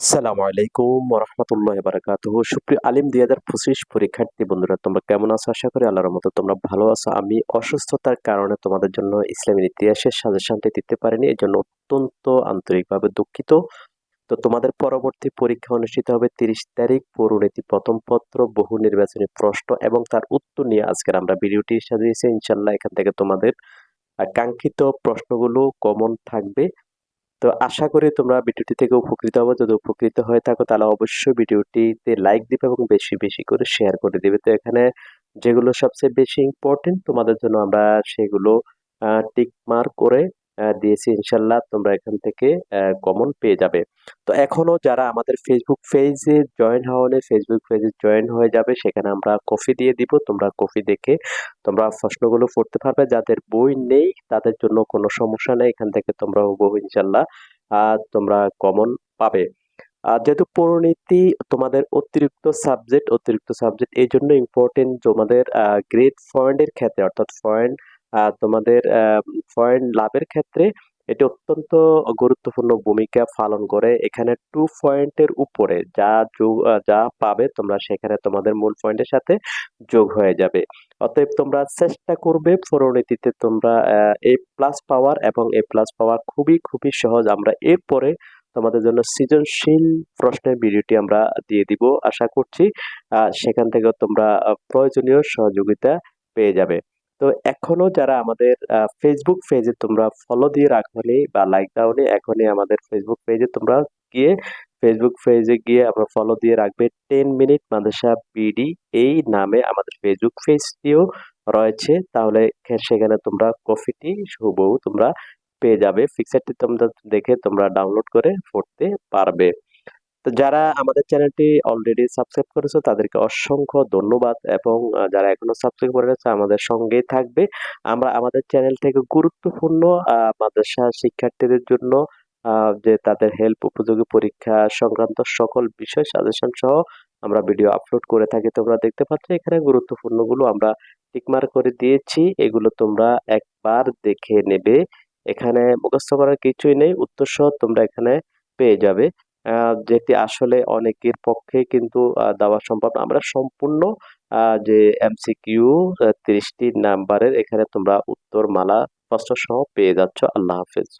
সালামু আলাইকুম রহমতুল্লাহ বারাকাত সুপ্রিয় আলিম দুই হাজার পঁচিশ পরীক্ষার্থী বন্ধুরা, তোমরা কেমন আছো? আশা করি আল্লাহর মতো তোমরা ভালো আছো। আমি অসুস্থতার কারণে তোমাদের জন্য ইসলামের ইতিহাসের সাজেশনটি দিতে পারিনি এই জন্য অত্যন্ত আন্তরিকভাবে দুঃখিত। তো তোমাদের পরবর্তী পরীক্ষা অনুষ্ঠিত হবে তিরিশ তারিখ পৌরনীতি প্রথম পত্র, বহু নির্বাচনী প্রশ্ন এবং তার উত্তর নিয়ে আজকের আমরা ভিডিওটি সাজিয়েছি। ইনশাল্লাহ এখান থেকে তোমাদের কাঙ্ক্ষিত প্রশ্নগুলো কমন থাকবে। তো আশা করি তোমরা ভিডিওটি থেকে উপকৃত হবে। যদি উপকৃত হয়ে থাকো, তাহলে অবশ্যই ভিডিওটিতে লাইক দিবে এবং বেশি বেশি করে শেয়ার করে দিবে। তো এখানে যেগুলো সবচেয়ে বেশি ইম্পর্টেন্ট তোমাদের জন্য আমরা সেগুলো টিক মার্ক করে দিয়েছি, ইনশাল্লাহ তোমরা এখান থেকে কমন পেয়ে যাবে। তো এখনও যারা আমাদের ফেসবুক পেজে জয়েন হওয়ানে ফেসবুক পেজে জয়েন হয়ে যাবে, সেখানে আমরা কফি দিয়ে দিব। তোমরা কফি দেখে তোমরা প্রশ্নগুলো পড়তে পারবে। যাদের বই নেই, তাদের জন্য কোনো সমস্যা নেই। এখান থেকে তোমরা হুবহু ইনশাল্লাহ তোমরা কমন পাবে। আর যেহেতু পরিণীতি তোমাদের অতিরিক্ত সাবজেক্ট অতিরিক্ত সাবজেক্ট এই জন্য ইম্পর্টেন্ট তোমাদের গ্রেড পয়েন্টের ক্ষেত্রে, অর্থাৎ পয়েন্ট তোমাদের পয়েন্ট লাভের ক্ষেত্রে এটি অত্যন্ত গুরুত্বপূর্ণ ভূমিকা পালন করে। এখানে টু পয়েন্টের উপরে যা যা পাবে তোমরা সেখানে তোমাদের মূল পয়েন্টের সাথে যোগ হয়ে যাবে। অতএব তোমরা চেষ্টা করবে পরিণতিতে তোমরা এ প্লাস পাওয়ার এবং এ প্লাস পাওয়ার খুবই খুবই সহজ। আমরা এরপরে তোমাদের জন্য সৃজনশীল প্রশ্নের ভিডিওটি আমরা দিয়ে দিব। আশা করছি সেখান থেকেও তোমরা প্রয়োজনীয় সহযোগিতা পেয়ে যাবে। তো এখনও যারা আমাদের ফেসবুক পেজে তোমরা ফলো দিয়ে রাখনি বা লাইক দাওনি এখনই আমাদের ফেসবুক পেজে তোমরা গিয়ে ফেসবুক পেজে গিয়ে আমরা ফলো দিয়ে রাখবে টেন মিনিট মাদ্রাসা বিডি এই নামে আমাদের ফেসবুক পেজটিও রয়েছে। তাহলে সেখানে তোমরা কফিটি হুবহু তোমরা পেয়ে যাবে। ফিক্সারটি তোমরা দেখে তোমরা ডাউনলোড করে পড়তে পারবে। যারা আমাদের চ্যানেলটি অলরেডি সাবস্ক্রাইব করেছ, তাদেরকে অসংখ্য ধন্যবাদ এবং যারা এখনও সাবস্ক্রাইব করে গেছে, আমাদের সঙ্গেই থাকবে। আমরা আমাদের চ্যানেল থেকে গুরুত্বপূর্ণ মাদ্রাসা শিক্ষার্থীদের জন্য যে তাদের হেল্প উপযোগী পরীক্ষা সংক্রান্ত সকল বিষয় সাজেশন সহ আমরা ভিডিও আপলোড করে থাকি। তোমরা দেখতে পাচ্ছ, এখানে গুরুত্বপূর্ণগুলো আমরা টিকমার করে দিয়েছি। এগুলো তোমরা একবার দেখে নেবে। এখানে মুখস্থ করার কিছুই নেই। উত্তর সহ তোমরা এখানে পেয়ে যাবে। যেটি আসলে অনেকের পক্ষে কিন্তু দেওয়া সম্ভব আমরা সম্পূর্ণ যে এমসিকিউ তিরিশটি নাম্বারের এখানে তোমরা উত্তর মালা প্রশ্ন সহ পেয়ে যাচ্ছ। আল্লাহ হাফেজ।